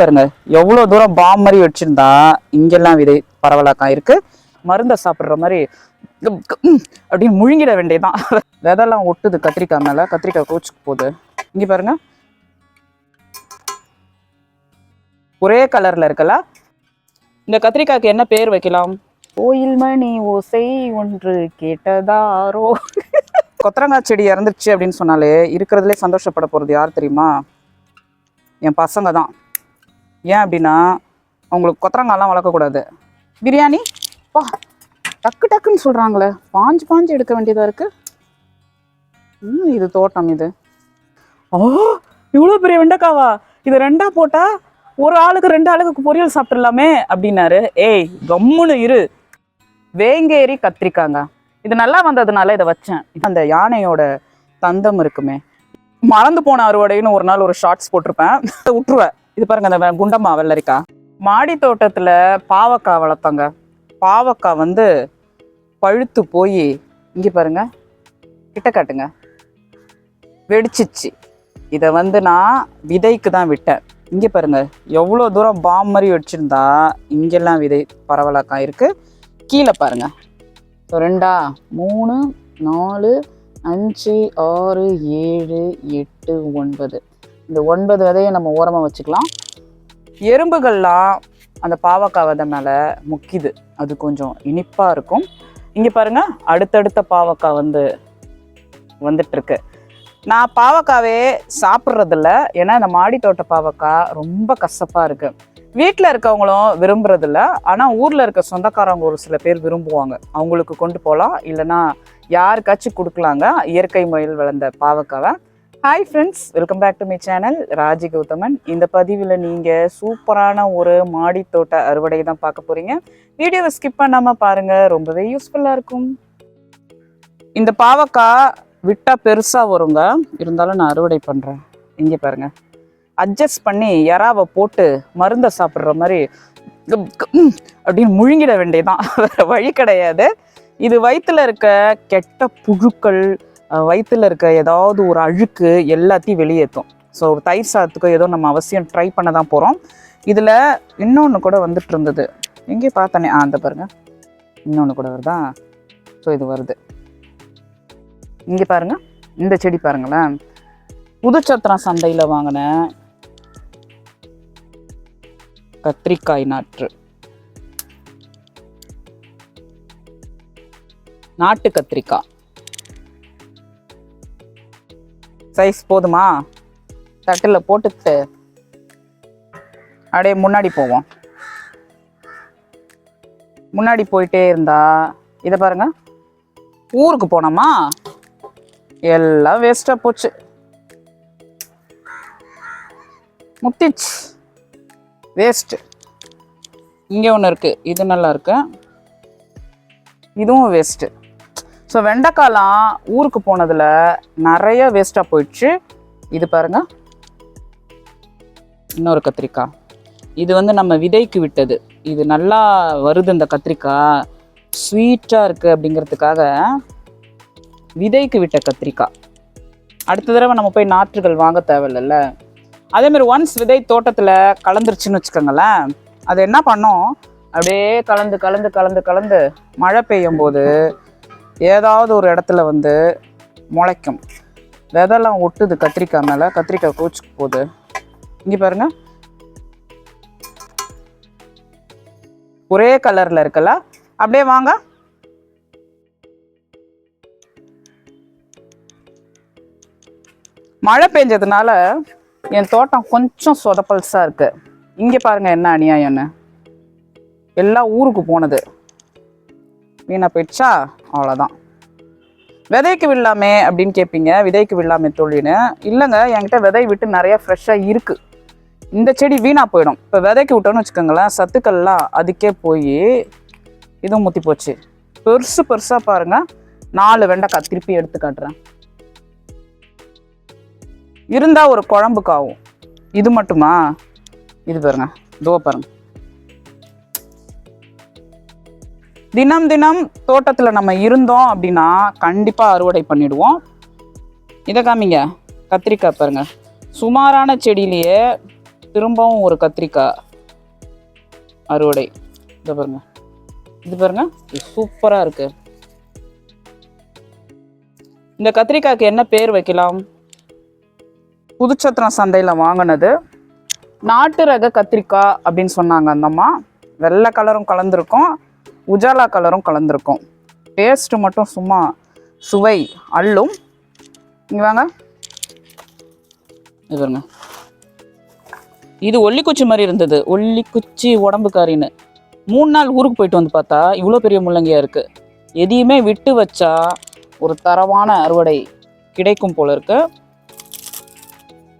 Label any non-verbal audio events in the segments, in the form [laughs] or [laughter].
பாருங்க. எவ்வளவு தூரம் பாம் மாதிரி வச்சிருந்தா இங்கெல்லாம் விதை பரவலாக்கா இருக்கு. மருந்தை சாப்பிடுற மாதிரி அப்படின்னு முழுங்கிட வேண்டியதுதான். [laughs] விதெல்லாம் ஒட்டுது கத்திரிக்காய் மேல. கத்திரிக்காய் கோச்சுக்கு போகுது. இங்க பாருங்க. ஒரே கலர்ல இருக்கல இந்த கத்திரிக்காய்க்கு என்ன பேர் வைக்கலாம்? கோயில் மணி ஓசை ஒன்று கேட்டதாரோ? [laughs] கொத்தரங்காய் செடி இறந்துருச்சு அப்படின்னு சொன்னாலே இருக்கிறதுலே சந்தோஷப்பட போறது யார் தெரியுமா? என் பசங்க தான் ஏன் அப்படின்னா அவங்களுக்கு கொத்தரங்காய்லாம் வளர்க்கக்கூடாது. பிரியாணி? பா டக்கு டக்குன்னு சொல்கிறாங்களே பாஞ்சு பாஞ்சு எடுக்க வேண்டியதாக இருக்கு. ம் இது தோட்டம் இது. ஓ இவ்வளோ பெரிய வெண்டைக்காவா? இது ரெண்டா போட்டா ஒரு ஆளுக்கு ரெண்டு ஆளுக்கு பொரியல் சாப்பிட்றலாமே அப்படின்னாரு. ஏய் கம்முன்னு இரு. வேங்கேரி கத்திரிக்காங்க. இது நல்லா வந்ததுனால இதை வச்சேன். அந்த யானையோட தந்தம் இருக்குமே. மறந்து போன அறுவடைன்னு ஒரு நாள் ஒரு ஷார்ட்ஸ் போட்டிருப்பேன். விட்டுருவேன் இது பாருங்க அந்த குண்டம்மா வெள்ளரிக்கா மாடி தோட்டத்தில் பாவக்காய் வளர்த்தாங்க. பாவக்காய் வந்து பழுத்து போய் இங்கே பாருங்க கிட்ட காட்டுங்க. வெடிச்சிச்சு. இதை வந்து நான் விதைக்கு தான் விட்டேன். இங்கே பாருங்க எவ்வளோ தூரம் பாம் மாதிரி வெடிச்சிருந்தா இங்கெல்லாம் விதை பரவலாக்காய் இருக்குது கீழே பாருங்க. ஸோ ரெண்டா மூணு நாலு அஞ்சு ஆறு ஏழு எட்டு ஒன்பது. இந்த ஒன்பது விதையை நம்ம ஓரமாக வச்சுக்கலாம். எறும்புகள்லாம் அந்த பாவக்காய் விதை மேலே முக்கிது. அது கொஞ்சம் இனிப்பாக இருக்கும். இங்கே பாருங்க அடுத்தடுத்த பாவக்காய் வந்து வந்துட்டுருக்கு. நான் பாவக்காவே சாப்பிட்றதில்ல. ஏன்னா இந்த மாடி தோட்ட பாவக்காய் ரொம்ப கசப்பாக இருக்குது வீட்டில் இருக்கவங்களும் விரும்புறதில்ல. ஆனால் ஊரில் இருக்க சொந்தக்காரவங்க ஒரு சில பேர் விரும்புவாங்க. அவங்களுக்கு கொண்டு போகலாம் இல்லைன்னா யாருக்காச்சும் கொடுக்கலாங்க. இயற்கை முறையில் வளர்ந்த பாவக்காவை. Hi friends welcome back to my channel Raji Gauthaman இந்த பதிவில் நீங்கள் சூப்பரான ஒரு மாடி தோட்ட அறுவடை தான் பார்க்க போகிறீங்க வீடியோவை ஸ்கிப் பண்ணாமல் பாருங்கள் ரொம்பவே யூஸ்ஃபுல்லாக இருக்கும். இந்த பாவக்காய் விட்டால் பெருசாக வருங்க. இருந்தாலும் நான் அறுவடை பண்ணுறேன் இங்கே பாருங்கள் அட்ஜஸ்ட் பண்ணி எறாவை போட்டு மருந்தை சாப்பிட்ற மாதிரி அப்படின்னு முழுங்கிட வேண்டியதான் [laughs] வழி கிடையாது. இது வயிற்றுல இருக்க கெட்ட புழுக்கள் வயிற்றில் இருக்க ஏதாவது ஒரு அழுக்கு எல்லாத்தையும் வெளியேற்றும். ஸோ ஒரு தயிர் சாதத்துக்கு ஏதோ நம்ம அவசியம் ட்ரை பண்ண தான் போகிறோம் இதில் இன்னொன்று கூட வந்துட்டு இருந்தது. எங்கேயே பார்த்தனே? ஆ அந்த பாருங்கள் இன்னொன்று கூட வருதா? ஸோ இது வருது. இங்கே பாருங்க. இந்த செடி பாருங்களேன். புதுச்சத்திரம் சந்தையில் வாங்கின கத்திரிக்காய் நாற்று. நாட்டு கத்திரிக்காய். சைஸ் போதுமா? தட்டில் போட்டுக்கிட்டு அப்படியே முன்னாடி போவோம். முன்னாடி போயிட்டே இருந்தா இதை பாருங்க. ஊருக்கு போனோமா? எல்லாம் வேஸ்ட்டாக போச்சு. முத்திச்சு. வேஸ்ட்டு இங்கே ஒன்று இருக்குது இது நல்லா இருக்கு. இதுவும் வேஸ்ட்டு ஸோ வெண்டைக்காலாம் ஊருக்கு போனதில் நிறைய வேஸ்ட்டாக போயிடுச்சு. இது பாருங்க. இன்னொரு கத்திரிக்காய் இது வந்து நம்ம விதைக்கு விட்டது. இது நல்லா வருது இந்த கத்திரிக்காய் ஸ்வீட்டாக இருக்குது அப்படிங்கிறதுக்காக விதைக்கு விட்ட கத்திரிக்காய் அடுத்த தடவை நம்ம போய் நாற்றுகள் வாங்க தேவையில்லைல்ல. அதே மாதிரி ஒன்ஸ் விதை தோட்டத்தில் கலந்துருச்சுன்னு வச்சுக்கோங்களேன் அது என்ன பண்ணோம்? அப்படியே கலந்து கலந்து கலந்து கலந்து மழை பெய்யும் போது ஏதாவது ஒரு இடத்துல வந்து முளைக்கும். விதெல்லாம் ஒட்டுது கத்திரிக்காய் மேலே. கத்திரிக்காய் கோச்சுக்கு போகுது. இங்கே பாருங்க. ஒரே கலரில் இருக்கல அப்படியே வாங்க. மழை பெஞ்சதுனால என் தோட்டம் கொஞ்சம் சொதப்பல்ஸாக இருக்குது இங்கே பாருங்க என்ன அநியாயம்னு. எல்லாம் ஊருக்கு போனது. வீணாக போயிடுச்சா? அவ்வளோதான் விதைக்கு விடலாமே அப்படின்னு கேட்பீங்க விதைக்கு விடலாமே தோழின்னு. இல்லைங்க என்கிட்ட விதை விட்டு நிறைய ஃப்ரெஷ்ஷாக இருக்குது இந்த செடி வீணாக போயிடும். இப்போ விதைக்கு விட்டோன்னு வச்சுக்கோங்களேன் சத்துக்கள்லாம் அதுக்கே போய் இதுவும் முத்தி போச்சு. பெருசு பெருசாக பாருங்கள் நாலு வெண்டைக்காய் திருப்பி எடுத்து காட்டுறேன். இருந்தால் ஒரு குழம்புக்கு ஆகும் இது மட்டுமா? இது பாருங்க. இதுவோ பாருங்கள் தினம் தினம் தோட்டத்தில் நம்ம இருந்தோம் அப்படின்னா கண்டிப்பாக அறுவடை பண்ணிடுவோம். இதை காமிங்க. கத்திரிக்காய் பாருங்க. சுமாரான செடியிலேயே திரும்பவும் ஒரு கத்திரிக்காய் அறுவடை. இதை பாருங்க. இது பாருங்க. இது சூப்பராக இருக்கு. இந்த கத்திரிக்காய்க்கு என்ன பேர் வைக்கலாம்? புதுச்சத்திரம் சந்தையில் வாங்கினது. நாட்டு ரக கத்திரிக்காய் அப்படின்னு சொன்னாங்க அந்த அம்மா. வெள்ளை கலரும் கலந்துருக்கும். உஜாலா கலரும் கலந்துருக்கும். டேஸ்ட்டு மட்டும் சும்மா சுவை அள்ளும். இங்கே வாங்க. இது பாருங்க. இது ஒல்லிக்குச்சி மாதிரி இருந்தது. ஒல்லிக்குச்சி உடம்புக்காரின்னு. மூணு நாள் ஊருக்கு போயிட்டு வந்து பார்த்தா இவ்வளோ பெரிய முள்ளங்கியாக இருக்குது எதையுமே விட்டு வச்சா ஒரு தரமான அறுவடை கிடைக்கும் போல இருக்கு.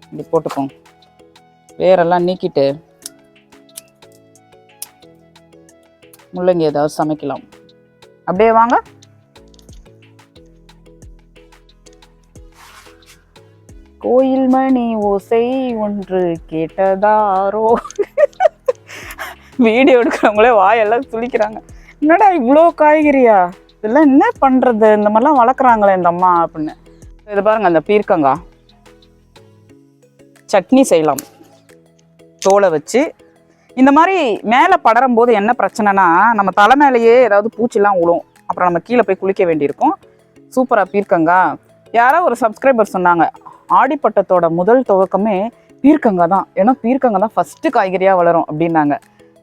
இப்படி போட்டுக்கோங்க. வேரெல்லாம் நீக்கிட்டு முள்ளங்கி ஏதாவது சமைக்கலாம். அப்படியே வாங்க. கோயில் மணி ஓசை ஒன்று கேட்டதாரோ? வீடியோ எடுக்கிறவங்களே வாயெல்லாம் துளிக்கிறாங்க என்னடா இவ்வளோ காய்கறியா? இதெல்லாம் என்ன பண்ணுறது இந்த மாதிரிலாம் வளர்க்குறாங்களே இந்த அம்மா அப்படின்னு. இது பாருங்கள் அந்த பீர்க்கங்காய் சட்னி செய்யலாம். தோலை வச்சு இந்த மாதிரி மேலே படரும் போது என்ன பிரச்சனைனா நம்ம தலை மேலேயே ஏதாவது பூச்சிலாம் விழும் அப்புறம் நம்ம கீழே போய் குளிக்க வேண்டியிருக்கும். சூப்பராக பீர்க்கங்கா. யாரோ ஒரு சப்ஸ்கிரைபர் சொன்னாங்க ஆடிப்பட்டத்தோட முதல் துவக்கமே பீர்க்கங்க தான். ஏன்னா பீர்க்கங்க தான் ஃபஸ்ட்டு காய்கறியாக வளரும் அப்படின்னாங்க.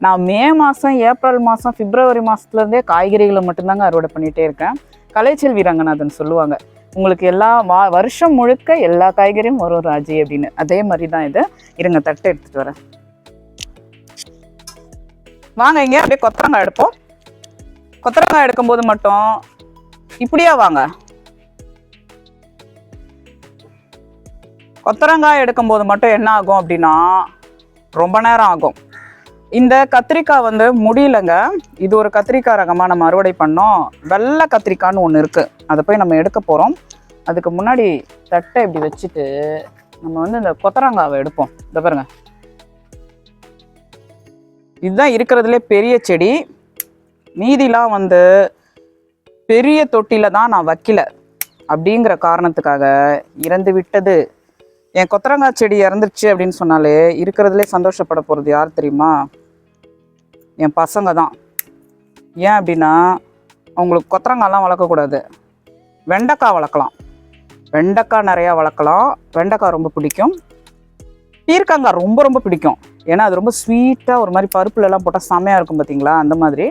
நான் மே மாதம் ஏப்ரல் மாதம் பிப்ரவரி மாதத்துலேருந்தே காய்கறிகளை மட்டும்தாங்க அறுவடை பண்ணிகிட்டே இருக்கேன். கலைச்செல்வி ரங்கநாதன் சொல்லுவாங்க உங்களுக்கு எல்லா வா வருஷம் முழுக்க எல்லா காய்கறியும் வரும் ராஜி அப்படின்னு. அதே மாதிரி தான் இது. இருங்க தட்டை எடுத்துகிட்டு வரேன். வாங்க இங்கே அப்படியே கொத்தரங்காய் எடுப்போம். கொத்தரங்காய் எடுக்கும்போது மட்டும் இப்படியா வாங்க. கொத்தரங்காய் எடுக்கும்போது மட்டும் என்ன ஆகும் அப்படின்னா ரொம்ப நேரம் ஆகும். இந்த கத்திரிக்காய் வந்து முடியலங்க. இது ஒரு கத்திரிக்காய் ரகமாக நம்ம அறுவடை பண்ணோம். வெள்ளை கத்திரிக்காய்னு ஒன்று இருக்குது அதை போய் நம்ம எடுக்க போகிறோம் அதுக்கு முன்னாடி தட்டை இப்படி வச்சுட்டு நம்ம வந்து இந்த கொத்தரங்காவை எடுப்போம். இதை பாருங்கள் இதுதான் இருக்கிறதுலே பெரிய செடி. மீதிலாம் வந்து பெரிய தொட்டியில் தான் நான் வைக்கல. அப்படிங்கிற காரணத்துக்காக இறந்து விட்டது. என் கொத்தரங்காய் செடி இறந்துருச்சு அப்படின்னு சொன்னாலே இருக்கிறதுலே சந்தோஷப்பட போகிறது யார் தெரியுமா? என் பசங்க தான். ஏன் அப்படின்னா அவங்களுக்கு கொத்தரங்காய்லாம் வளர்க்கக்கூடாது. வெண்டைக்காய் வளர்க்கலாம். வெண்டைக்காய் நிறையா வளர்க்கலாம். வெண்டைக்காய் ரொம்ப பிடிக்கும். பீர்க்கங்காய் ரொம்ப ரொம்ப பிடிக்கும். ஏன்னா அது ரொம்ப ஸ்வீட்டாக ஒரு மாதிரி பருப்புலலாம் போட்டால் செமையாக இருக்கும் பார்த்தீங்களா அந்த மாதிரி.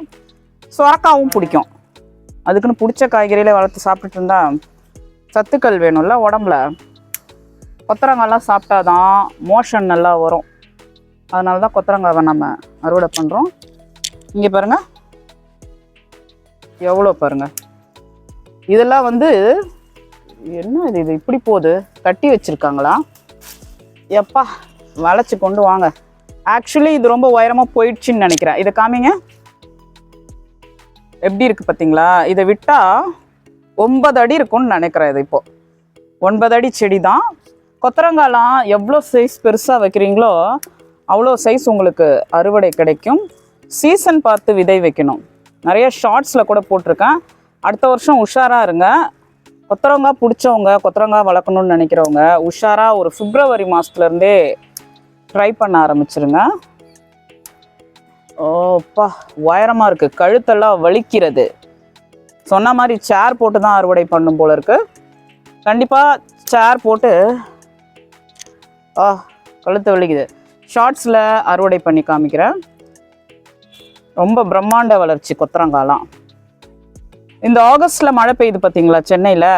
சொரக்காவும் பிடிக்கும். அதுக்குன்னு பிடிச்ச காய்கறியில் வளர்த்து சாப்பிட்டுட்டு இருந்தால் சத்துக்கள் வேணும்ல உடம்புல. கொத்தரங்காய்லாம் சாப்பிட்டா தான் மோஷன் நல்லா வரும். அதனால தான் கொத்தரங்காவை நம்ம அறுவடை பண்ணுறோம் இங்கே பாருங்க. எவ்வளோ பாருங்க. இதெல்லாம் வந்து என்ன இது? இது இப்படி போகுது. கட்டி வச்சிருக்காங்களா? எப்பா வளைச்சி கொண்டு வாங்க. ஆக்சுவலி இது ரொம்ப உயரமாக போயிடுச்சுன்னு நினைக்கிறேன். இதை காமிங்க. எப்படி இருக்குது பார்த்தீங்களா? இதை விட்டால் ஒன்பது அடி இருக்கும்னு நினைக்கிறேன் இது இப்போது ஒன்பது அடி செடி தான் கொத்தரங்காலாம் எவ்வளோ சைஸ் பெருசாக வைக்கிறீங்களோ அவ்வளோ சைஸ் உங்களுக்கு அறுவடை கிடைக்கும். சீசன் பார்த்து விதை வைக்கணும். நிறைய ஷார்ட்ஸில் கூட போட்டிருக்கேன். அடுத்த வருஷம் உஷாராக இருங்க. கொத்தரங்காய் பிடிச்சவங்க கொத்தரங்காய் வளர்க்கணும்னு நினைக்கிறவங்க உஷாராக ஒரு பிப்ரவரி மாதத்துலேருந்தே ட்ரை பண்ண ஆரம்பிச்சிருங்க. ஓப்பா உயரமாக இருக்குது கழுத்தெல்லாம் வலிக்கிறது. சொன்ன மாதிரி சேர் போட்டு தான் அறுவடை பண்ணும் போல இருக்கு. கண்டிப்பாக சேர் போட்டு ஆ கழுத்து வலிக்குது. ஷார்ட்ஸில் அறுவடை பண்ணி காமிக்கிறேன். ரொம்ப பிரம்மாண்ட வளர்ச்சி கொத்தரங்காலாம். இந்த ஆகஸ்டில் மழை பெய்யுது பார்த்தீங்களா சென்னையில்?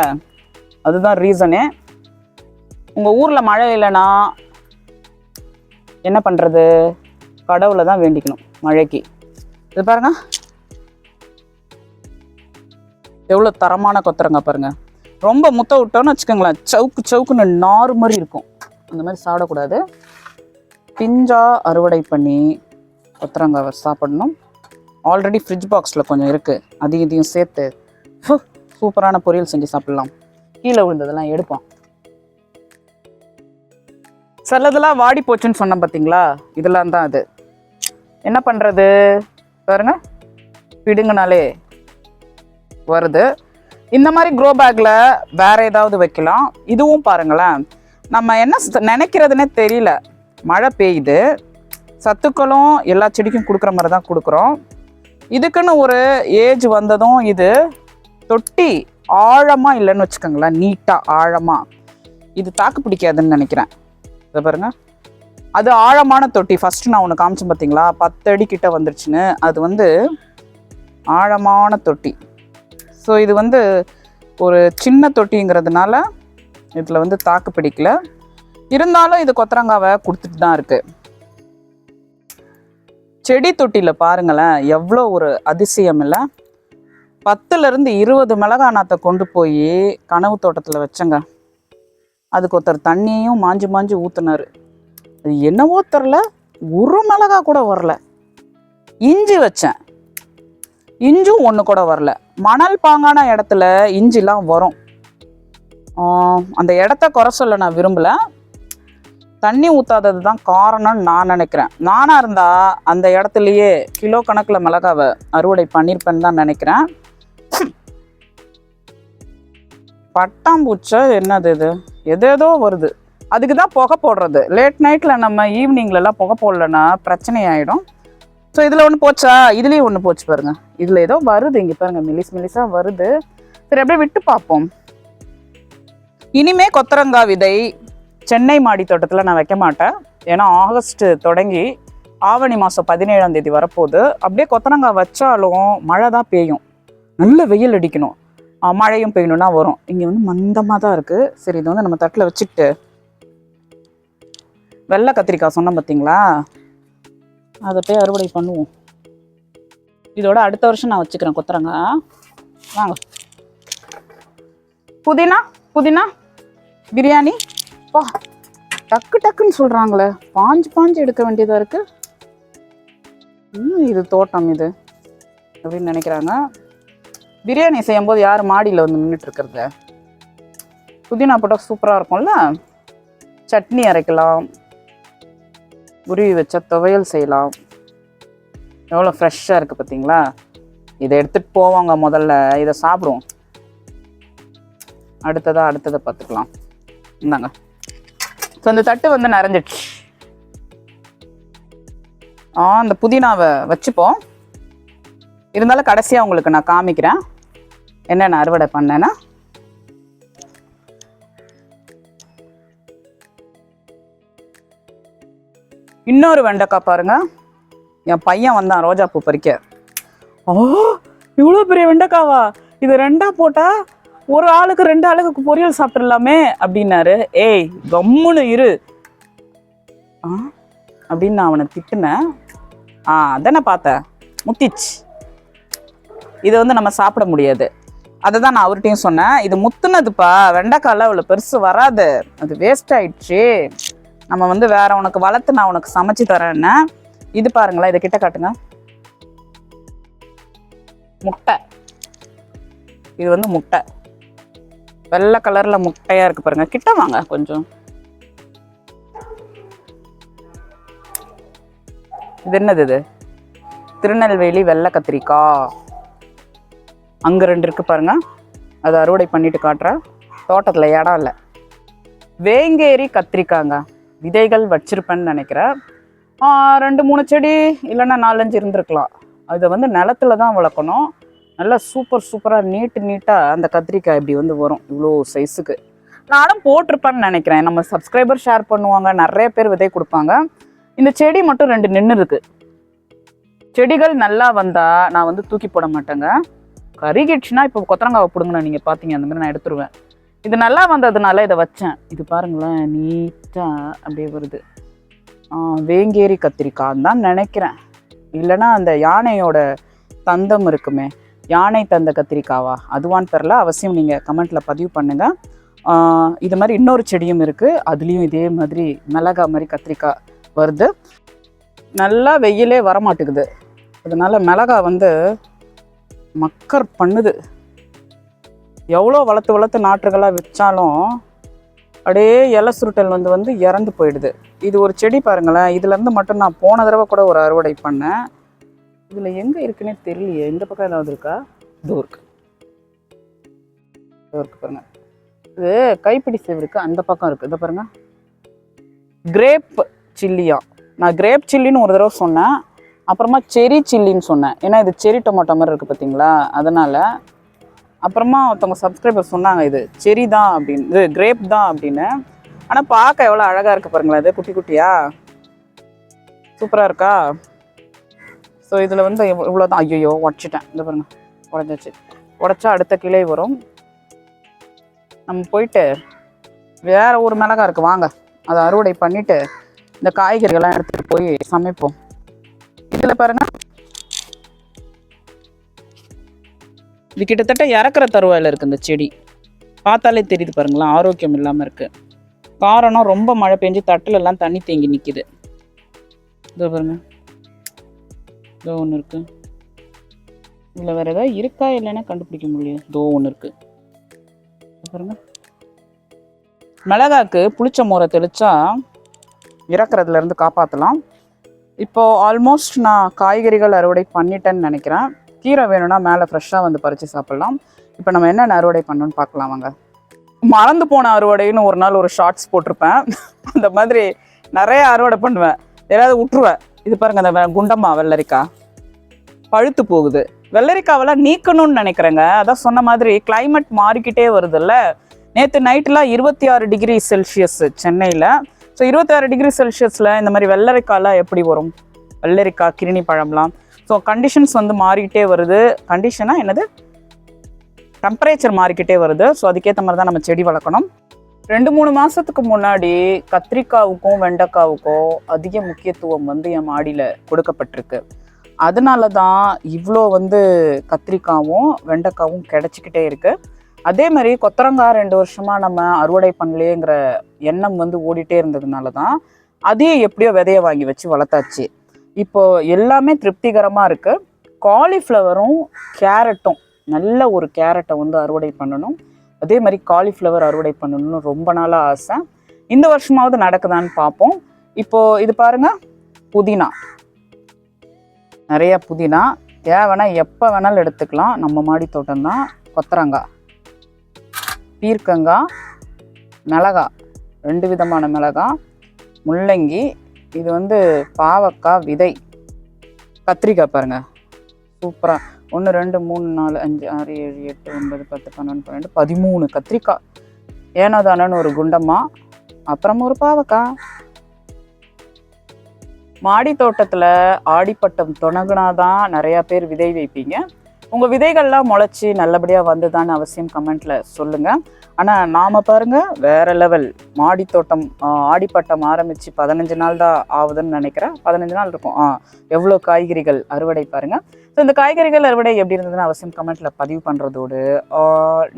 அதுதான் ரீசனு. உங்கள் ஊரில் மழை இல்லைன்னா என்ன பண்ணுறது கடவுளை தான் வேண்டிக்கணும் மழைக்கு. இது பாருங்க. எவ்வளோ தரமான கொத்தரங்காய் பாருங்க. ரொம்ப முத்த விட்டோன்னு வச்சுக்கோங்களேன். சவுக்கு சவுக்குன்னு நார் மாதிரி இருக்கும். அந்த மாதிரி சாப்பிடக்கூடாது. பிஞ்சா அறுவடை பண்ணி கொத்தரங்காவை சாப்பிடணும். ஆல்ரெடி ஃப்ரிட்ஜ் பாக்ஸில் கொஞ்சம் இருக்குது அதையும் இதையும் சேர்த்து சூப்பரான பொரியல் செஞ்சு சாப்பிடலாம். கீழே விழுந்ததெல்லாம் எடுப்போம். சிலதெல்லாம் வாடி போச்சுன்னு சொன்னேன் பார்த்தீங்களா இதெல்லாம் தான் அது. என்ன பண்ணுறது பாருங்க. பிடுங்கினாலே வருது. இந்த மாதிரி க்ரோ பேக்கில் வேற ஏதாவது வைக்கலாம். இதுவும் பாருங்களேன். நம்ம என்ன நினைக்கிறதுனே தெரியல. மழை பெய்யுது. சத்துக்களும் எல்லா செடிக்கும் கொடுக்குற மாதிரி தான் கொடுக்குறோம். இதுக்குன்னு ஒரு ஏஜ் வந்ததும் இது தொட்டி ஆழமாக இல்லைன்னு வச்சுக்கோங்களேன் நீட்டாக ஆழமாக இது தாக்கு பிடிக்காதுன்னு நினைக்கிறேன். இதை பாருங்க. அது ஆழமான தொட்டி. ஃபஸ்ட்டு நான் ஒன்று காமிச்சேன் பார்த்தீங்களா பத்து அடி கிட்ட வந்துருச்சுன்னு. அது வந்து ஆழமான தொட்டி. ஸோ இது வந்து ஒரு சின்ன தொட்டிங்கிறதுனால இதில் வந்து தாக்கு பிடிக்கல. இருந்தாலும் இது கொத்தரங்காவை கொடுத்துட்டு தான் இருக்குது செடி தொட்டியில் பாருங்களேன் எவ்வளோ ஒரு அதிசயம் இல்லை. பத்துலேருந்து இருபது மிளகா நாத்தை கொண்டு போய் கனவு தோட்டத்தில் வச்சேங்க. அதுக்கு ஒருத்தர் தண்ணியையும் மாஞ்சு மாஞ்சு ஊற்றுனார் அது என்னவோ தெரில ஒரு மிளகா கூட வரல. இஞ்சி வச்சேன். இஞ்சும் ஒன்று கூட வரல. மணல் பாங்கான இடத்துல இஞ்சிலாம் வரும். அந்த இடத்த குறை சொல்ல நான் விரும்பலை. தண்ணி ஊற்றாதது தான் காரணம்னு நான் நினைக்கிறேன். நானாக இருந்தால் அந்த இடத்துலையே கிலோ கணக்கில் மிளகாவை அறுவடை பண்ணியிருப்பேன்னு தான் நினைக்கிறேன். பட்டாம்பூச்சை என்னது இது? எதேதோ வருது. அதுக்கு தான் புகை போடுறது. லேட் நைட்டில் நம்ம ஈவினிங்லலாம் புகை போடலன்னா பிரச்சனை ஆகிடும் ஸோ இதில் ஒன்று போச்சா? இதுலேயும் ஒன்று போச்சு பாருங்கள் இதில் ஏதோ வருது இங்கே பாருங்க. மிலிஸ் மிலிஸாக வருது. சரி அப்படியே விட்டு பார்ப்போம். இனிமே கொத்தரங்காய் விதை சென்னை மாடி தோட்டத்தில் நான் வைக்க மாட்டேன். ஏன்னா ஆகஸ்ட் தொடங்கி ஆவணி மாதம் பதினேழாம் தேதி வரப்போகுது. அப்படியே கொத்தரங்காய் வச்சாலும் மழை தான் பெய்யும். நல்ல வெயில் அடிக்கணும். மழையும் பெய்யணும்னா வரும். இங்கே வந்து மந்தமாக தான் இருக்குது சரி இது வந்து நம்ம தட்டில் வச்சுட்டு வெள்ளை கத்திரிக்காய் சொன்னோம் பார்த்தீங்களா அதை போய் அறுவடை பண்ணுவோம். இதோட அடுத்த வருஷம் நான் வச்சுக்கிறேன் கொத்தரங்காய் வாங்க. புதினா? புதினா? பிரியாணி? அப்பா டக்கு டக்குன்னு சொல்கிறாங்களே பாஞ்சு பாஞ்சு எடுக்க வேண்டியதாக இருக்கு. ம், இது தோட்டம் இது அப்படின்னு நினைக்கிறாங்க. பிரியாணி செய்யும்போது யார் மாடியில் வந்து நின்றுட்டு இருக்கிறது? புதினா போட்டால் சூப்பராக இருக்கும்ல. சட்னி அரைக்கலாம். உருவி வச்ச துவையல் செய்யலாம். எவ்வளோ ஃப்ரெஷ்ஷாக இருக்குது பார்த்தீங்களா இதை எடுத்துகிட்டு போவாங்க முதல்ல. இதை சாப்பிடுவோம். அடுத்ததாக அடுத்ததை பார்த்துக்கலாம். இந்தாங்க. ஸோ இந்த தட்டு வந்து நிறைஞ்சிடுச்சு ஆ அந்த புதினாவை வச்சுப்போம். இருந்தாலும் கடைசியாக உங்களுக்கு நான் காமிக்கிறேன். என்னென்ன அறுவடை பண்ணேன்னா? இன்னொரு வெண்டைக்காய் பாருங்க. என் பையன் வந்தான் ரோஜா பூ பறிக்க. ஓ இவ்வளோ பெரிய வெண்டைக்காவா? இது ரெண்டா போட்டா ஒரு ஆளுக்கு ரெண்டு ஆளுக்கு பொரியல் சாப்பிட்றலாமே அப்படின்னாரு. ஏய் கம்முன்னு இரு. ஆ? அப்படின்னு நான் அவனை திட்டினேன். ஆ அதானே பார்த்தேன். முத்திச்சு. இதை வந்து நம்ம சாப்பிட முடியாது. அதை தான் நான் அவர்கிட்டயும் சொன்னேன். இது முத்துனதுப்பா. வெண்டைக்காயில் அவ்வளோ பெருசு வராது. அது வேஸ்ட் ஆயிடுச்சு. நம்ம வந்து வேற உனக்கு வளர்த்து நான் உனக்கு சமைச்சு தரேன்னு. இது பாருங்களேன் இதை கிட்ட காட்டுங்க. முட்டை. இது வந்து முட்டை. வெள்ளை கலரில் முட்டையாக இருக்குது பாருங்கள் கிட்ட வாங்க கொஞ்சம். இது என்னது இது? திருநெல்வேலி வெள்ளை கத்திரிக்காய். அங்கே ரெண்டு இருக்குது பாருங்க. அதை அறுவடை பண்ணிட்டு காட்டுறேன். தோட்டத்தில் இடம் இல்லை. வேங்கேரி கத்திரிக்காங்க. விதைகள் வச்சிருப்பேன்னு நினைக்கிறேன். ரெண்டு மூணு செடி இல்லைன்னா நாலஞ்சு இருந்திருக்கலாம். அதை வந்து நிலத்துல தான் வளர்க்கணும். நல்லா சூப்பர் சூப்பராக நீட்டு நீட்டாக அந்த கத்திரிக்காய் இப்படி வந்து வரும். இவ்வளோ சைஸுக்கு நானும் போட்டிருப்பேன்னு நினைக்கிறேன். நம்ம சப்ஸ்கிரைபர் ஷேர் பண்ணுவாங்க. நிறைய பேர் விதை கொடுப்பாங்க. இந்த செடி மட்டும் ரெண்டு நின்று இருக்கு செடிகள் நல்லா வந்தா நான் வந்து தூக்கி போட மாட்டேங்க. கருகிடுச்சுன்னா இப்போ கொத்தரங்காவை பிடுங்கண்ணா நீங்கள் பார்த்தீங்க அந்த மாதிரி நான் எடுத்துருவேன். இது நல்லா வந்ததுனால இதை வச்சேன். இது பாருங்களேன் நீட்டாக அப்படியே வருது. வேங்கேரி கத்திரிக்காய் தான் நினைக்கிறேன். இல்லைன்னா அந்த யானையோட தந்தம் இருக்குமே யானை தந்த கத்திரிக்காவா? அதுவான்னு தெரில அவசியம் நீங்கள் கமெண்ட்டில் பதிவு பண்ணுங்கள் இது மாதிரி இன்னொரு செடியும் இருக்குது அதுலேயும் இதே மாதிரி மிளகா மாதிரி கத்திரிக்காய் வருது. நல்லா வெயிலே வரமாட்டேங்குது. அதனால் மிளகா வந்து மக்கர் பண்ணுது. எவ்வளோ வளர்த்து வளர்த்து நாற்றுகளாக வச்சாலும் அப்படியே இலை சுருட்டல் வந்து வந்து இறந்து போயிடுது. இது ஒரு செடி பாருங்களேன். இதுலேருந்து மட்டும் நான் போன தடவை கூட ஒரு அறுவடை பண்ணேன். இதில் எங்கே இருக்குன்னே தெரியலையே. இந்த பக்கம் ஏதாவது இருக்கா? இதோ இருக்கு. இதோ இருக்கு பாருங்க. இது கைப்பிடி சேவு அந்த பக்கம் இருக்குது இதை பாருங்க. கிரேப் சில்லியா. நான் கிரேப் சில்லின்னு ஒரு தடவை சொன்னேன். அப்புறமா செரி சில்லின்னு சொன்னேன். ஏன்னா இது செரி டொமேட்டோ மாதிரி இருக்குது பார்த்தீங்களா அதனால் அப்புறமா ஒருத்தவங்க சப்ஸ்கிரைபர் சொன்னாங்க இது. செரி தான் அப்படின்னு. இது கிரேப் தான் அப்படின்னு. ஆனால் பார்க்க எவ்வளோ அழகாக இருக்குது பாருங்களேன். இது குட்டி குட்டியா? சூப்பராக இருக்கா? ஸோ இதில் வந்து இவ்வளோ தான் ஐயோ உடச்சிட்டேன். இந்த பாருங்க. உடஞ்சிச்சு உடச்சா அடுத்த கிளை வரும். நம்ம போயிட்டு வேறு ஒரு மிளகா இருக்குது வாங்க. அதை அறுவடை பண்ணிவிட்டு இந்த காய்கறிகள்லாம் எடுத்துகிட்டு போய் சமைப்போம். இதில் பாருங்கள் இது கிட்டத்தட்ட இறக்குற தருவாயில் இருக்குது இந்த செடி. பார்த்தாலே தெரியுது பாருங்களேன். ஆரோக்கியம் இல்லாமல் இருக்குது காரணம் ரொம்ப மழை பெஞ்சு தட்டிலெல்லாம் தண்ணி தேங்கி நிற்கிது இதோ பாருங்கள் இதோ ஒன்று இருக்குது இதில் வேறு ஏதாவது இருக்கா இல்லைன்னா கண்டுபிடிக்க முடியும். இதோ ஒன்று இருக்குது இதோ பாருங்க மிளகாக்கு புளிச்ச மோரை தெளித்தா இறக்குறதுலேருந்து காப்பாற்றலாம் இப்போ ஆல்மோஸ்ட் நான் காய்கறிகள் அறுவடை பண்ணிட்டேன்னு நினைக்கிறேன். கீரை வேணும்னா மேலே ஃப்ரெஷ்ஷாக வந்து பறித்து சாப்பிட்லாம். இப்போ நம்ம என்னென்ன அறுவடை பண்ணணும்னு பார்க்கலாம் வாங்க. மறந்து போன அறுவடைன்னு ஒரு நாள் ஒரு ஷார்ட்ஸ் போட்டிருப்பேன். அந்த மாதிரி நிறைய அறுவடை பண்ணுவேன். ஏதாவது விட்டுருவேன் இது பாருங்க அந்த குண்டம்மா வெள்ளரிக்காய் பழுத்து போகுது. வெள்ளரிக்காவெல்லாம் நீக்கணும்னு நினைக்கிறேங்க. அதான் சொன்ன மாதிரி கிளைமேட் மாறிக்கிட்டே வருதுல்ல. நேற்று நைட்டெலாம் இருபத்தி ஆறு டிகிரி செல்சியஸ் சென்னையில். ஸோ இருபத்தி ஆறு டிகிரி செல்சியஸில் இந்த மாதிரி வெள்ளரிக்காயெலாம் எப்படி வரும்? வெள்ளரிக்காய் கிருணி பழம்லாம். ஸோ கண்டிஷன்ஸ் வந்து மாறிக்கிட்டே வருது. கண்டிஷனாக என்னது? டெம்பரேச்சர் மாறிக்கிட்டே வருது. ஸோ அதுக்கேற்ற மாதிரி தான் நம்ம செடி வளர்க்கணும். ரெண்டு மூணு மாதத்துக்கு முன்னாடி கத்திரிக்காவுக்கும் வெண்டைக்காவுக்கும் அதிக முக்கியத்துவம் வந்து என் மாடியில் கொடுக்கப்பட்டிருக்கு. அதனால தான் இவ்வளோ வந்து கத்திரிக்காவும் வெண்டைக்காவும் கிடச்சிக்கிட்டே இருக்கு. அதே மாதிரி கொத்தரங்காய் ரெண்டு வருஷமாக நம்ம அறுவடை பண்ணலேங்கிற எண்ணம் வந்து ஓடிட்டே இருந்ததுனால தான் அதையும் எப்படியோ விதைய வாங்கி வச்சு வளர்த்தாச்சு. இப்போ எல்லாமே திருப்திகரமாக இருக்குது காலிஃப்ளவரும் கேரட்டும் நல்ல ஒரு கேரட்டை வந்து அறுவடை பண்ணணும். அதே மாதிரி காலிஃப்ளவர் அறுவடை பண்ணணும்னு ரொம்ப நாளாக ஆசை. இந்த வருஷமாவது நடக்குதான்னு பார்ப்போம். இப்போ இது பாருங்க புதினா. நிறைய புதினா. தேவைன்னா எப்போ வேணாலும் எடுத்துக்கலாம். நம்ம மாடி தோட்டம் தான். கொத்தரங்காய் பீர்க்கங்காய் மிளகாய் ரெண்டு விதமான மிளகாய் முள்ளங்கி இது வந்து பாவக்காய் விதை. கத்திரிக்காய் பாருங்கள் சூப்பராக ஒன்று ரெண்டு மூணு நாலு அஞ்சு ஆறு ஏழு எட்டு ஒன்பது பத்து பன்னெண்டு பன்னெண்டு பதிமூணு கத்திரிக்காய் ஏனோ தானோன்னு ஒரு குண்டம்மா அப்புறம் ஒரு பாவக்காய் மாடி தோட்டத்தில் ஆடிப்பட்டம் தொடங்குனாதான் நிறையா பேர் விதை வைப்பீங்க. உங்கள் விதைகள்லாம் முளைச்சி நல்லபடியாக வந்ததான்னு அவசியம் கமெண்ட்டில் சொல்லுங்கள் ஆனால் நாம் பாருங்கள் வேறு லெவல் மாடித்தோட்டம் ஆடிப்பட்டம் ஆரம்பித்து பதினஞ்சு நாள் தான் ஆகுதுன்னு நினைக்கிறேன். பதினஞ்சு நாள் இருக்கும். ஆ எவ்வளோ காய்கறிகள் அறுவடை பாருங்கள் ஸோ இந்த காய்கறிகள் அறுவடை எப்படி இருந்ததுன்னு அவசியம் கமெண்ட்டில் பதிவு பண்ணுறதோடு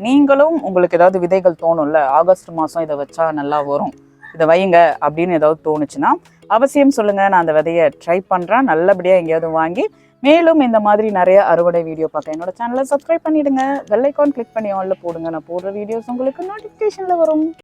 நீங்களும் உங்களுக்கு ஏதாவது விதைகள் தோணும்ல ஆகஸ்ட் மாதம் இதை வச்சா நல்லா வரும் இதை வையுங்க அப்படின்னு ஏதாவது தோணுச்சுன்னா அவசியம் சொல்லுங்கள் நான் அந்த விதையை ட்ரை பண்ணுறேன் நல்லபடியாக எங்கேயாவது வாங்கி மேலும் இந்த மாதிரி நிறைய அறுவடை வீடியோ பார்க்க என்னோட சேனலை சப்ஸ்கிரைப் பண்ணிடுங்க. வெள்ளைக்கான் கிளிக் பண்ணி ஆல்ல போடுங்க. நான் போடுற வீடியோஸ் உங்களுக்கு நோட்டிஃபிகேஷனில் வரும்.